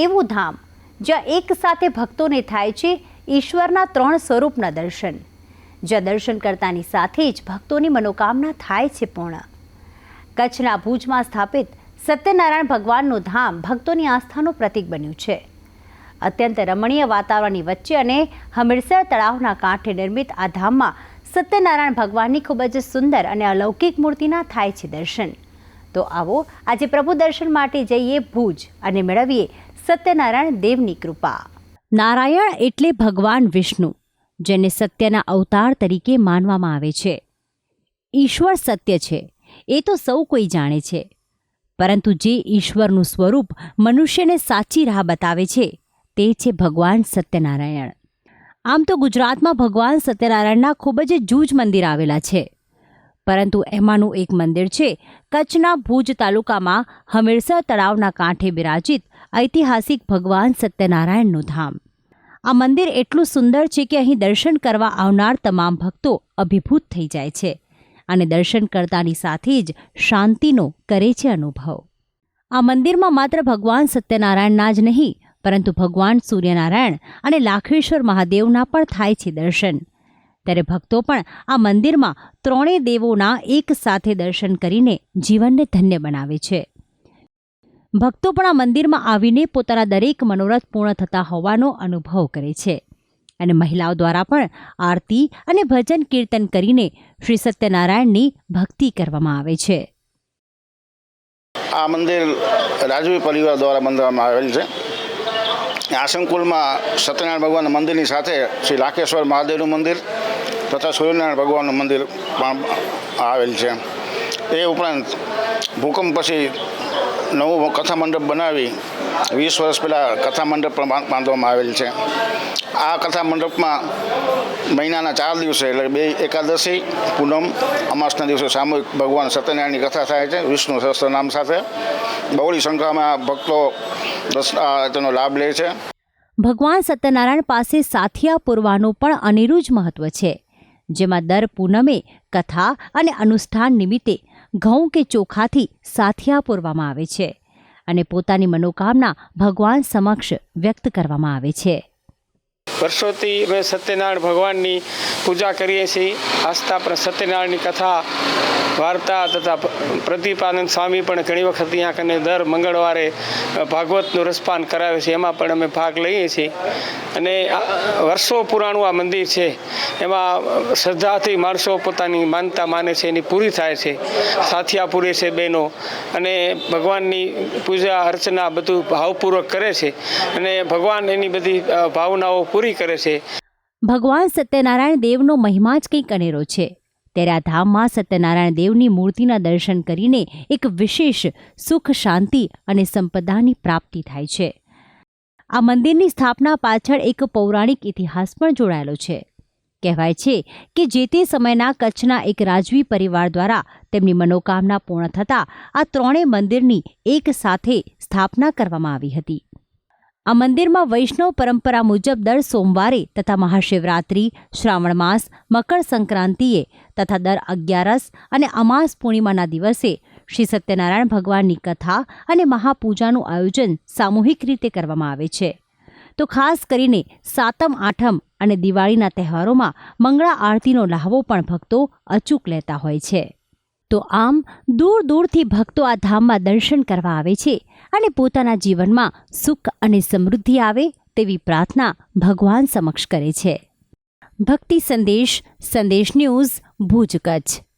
એવું ધામ, જ્યાં એક સાથે ભક્તોને થાય છે ઈશ્વરના ત્રણ સ્વરૂપના દર્શન. જ્યાં દર્શન કરતાની સાથે જ ભક્તોની મનોકામના થાય છે પૂર્ણ. કચ્છના ભુજમાં સ્થાપિત સત્યનારાયણ ભગવાનનું ધામ ભક્તોની આસ્થાનું પ્રતીક બન્યું છે. અત્યંત રમણીય વાતાવરણની વચ્ચે અને હમીરસર તળાવના કાંઠે નિર્મિત આ ધામમાં સત્યનારાયણ ભગવાનની ખૂબ જ સુંદર અને અલૌકિક મૂર્તિના થાય છે દર્શન. તો આવો આજે પ્રભુ દર્શન માટે જઈએ ભુજ અને મેળવીએ સત્યનારાયણ દેવની કૃપા. નારાયણ એટલે ભગવાન વિષ્ણુ, જેને સત્યના અવતાર તરીકે માનવામાં આવે છે. ઈશ્વર સત્ય છે, એ તો સૌ કોઈ જાણે છે. પરંતુ જે ઈશ્વરનું સ્વરૂપ મનુષ્યને સાચી રાહ બતાવે છે, તે છે ભગવાન સત્યનારાયણ. આમ તો ગુજરાતમાં ભગવાન સત્યનારાયણના ખૂબ જ જૂજ મંદિર આવેલા છે. પરંતુ એમાંનું એક મંદિર છે, કચ્છના ભુજ તાલુકામાં હમીરસર તળાવના કાંઠે બિરાજિત ઐતિહાસિક ભગવાન સત્યનારાયણનું ધામ. આ મંદિર એટલું સુંદર છે કે અહીં દર્શન કરવા આવનાર તમામ ભક્તો અભિભૂત થઈ જાય છે અને દર્શન કરતાની સાથે જ શાંતિનો કરે છે અનુભવ. આ મંદિરમાં માત્ર ભગવાન સત્યનારાયણના જ નહીં, પરંતુ ભગવાન સૂર્યનારાયણ અને લાખેશ્વર મહાદેવના પણ થાય છે દર્શન. ત્યારે ભક્તો પણ આ મંદિરમાં ત્રણેય દેવોના એક સાથે દર્શન કરીને જીવનને ધન્ય બનાવે છે. ભક્તો પણ આ મંદિરમાં આવીને પોતાના દરેક મનોરથ પૂર્ણ થતા હોવાનો અનુભવ કરે છે. અને મહિલાઓ દ્વારા પણ આરતી અને ભજન કીર્તન કરીને શ્રી સત્યનારાયણની ભક્તિ કરવામાં આવે છે. આ મંદિર રાજવી પરિવાર દ્વારા બંધાવવામાં આવેલ છે. આ સંકુલમાં સત્યનારાયણ ભગવાનના મંદિરની સાથે શ્રી લાખેશ્વર મહાદેવનું મંદિર તથા સૂર્યનારાયણ ભગવાનનું મંદિર પણ આવેલ છે. એ ઉપરાંત ભૂકંપ પછી નવું કથા મંડપ બનાવી વીસ વર્ષ પહેલાં કથા મંડપ પણ બાંધવામાં આવેલ છે. આ કથા મંડપમાં મહિનાના ચાર દિવસે એટલે બે એકાદશી, પૂનમ, અમાસના દિવસે સામૂહિક ભગવાન સત્યનારાયણની કથા થાય છે, વિષ્ણુ સહસ્ત્ર નામ સાથે. બહોળી સંખ્યામાં ભક્તો તેનો લાભ લે છે. ભગવાન સત્યનારાયણ પાસે સાથિયા પૂરવાનું પણ અનેરું જ મહત્વ છે. જેમાં દર પૂનમે કથા અને અનુષ્ઠાન નિમિત્તે ઘઉં કે ચોખાથી સાથિયા પૂરવામાં આવે છે અને પોતાની મનોકામના ભગવાન સમક્ષ વ્યક્ત કરવામાં આવે છે. વર્ષોથી અમે સત્યનારાયણ ભગવાનની પૂજા કરીએ છીએ. આસ્થા પણ સત્યનારાયણની કથા, વાર્તા તથા પ્રદીપાનંદ સ્વામી પણ ઘણી વખત અહીંયા કને દર મંગળવારે ભાગવતનું રસપાન કરાવે છે. એમાં પણ અમે ભાગ લઈએ છીએ. અને વર્ષો પુરાણું આ મંદિર છે. એમાં શ્રદ્ધાથી માણસો પોતાની માનતા માને છે, એની પૂરી થાય છે. સાથિયા પૂરે છે બહેનો. અને ભગવાનની પૂજા અર્ચના બધું ભાવપૂર્વક કરે છે. અને ભગવાન એની બધી ભાવનાઓ ભાવનાઓ પૂરી કરે છે. ભગવાન સત્યનારાયણ દેવનો મહિમા જ કંઈક અનેરો છે. ત્યારે આ ધામમાં સત્યનારાયણ દેવની મૂર્તિના દર્શન કરીને એક વિશેષ સુખ, શાંતિ અને સંપદાની પ્રાપ્તિ થાય છે. આ મંદિરની સ્થાપના પાછળ એક પૌરાણિક ઇતિહાસ પણ જોડાયેલો છે. કહેવાય છે કે જે તે સમયના કચ્છના એક રાજવી પરિવાર દ્વારા તેમની મનોકામના પૂર્ણ થતાં આ ત્રણેય મંદિરની એક સાથે સ્થાપના કરવામાં આવી હતી. આ મંદિરમાં વૈષ્ણવ પરંપરા મુજબ દર સોમવારે તથા મહાશિવરાત્રિ, શ્રાવણ માસ, મકર સંક્રાંતિએ તથા દર અગિયારસ અને અમાસ પૂર્ણિમાના દિવસે શ્રી સત્યનારાયણ ભગવાનની કથા અને મહાપૂજાનું આયોજન સામૂહિક રીતે કરવામાં આવે છે. તો ખાસ કરીને સાતમ, આઠમ અને દિવાળીના તહેવારોમાં મંગળા આરતીનો લહાવો પણ ભક્તો અચૂક લેતા હોય છે. તો આમ દૂર દૂરથી ભક્તો આ ધામમાં દર્શન કરવા આવે છે અને પોતાના જીવનમાં સુખ અને સમૃદ્ધિ આવે તેવી પ્રાર્થના ભગવાન સમક્ષ કરે છે. ભક્તિ સંદેશ સંદેશ ન્યૂઝ, ભુજ કચ્છ.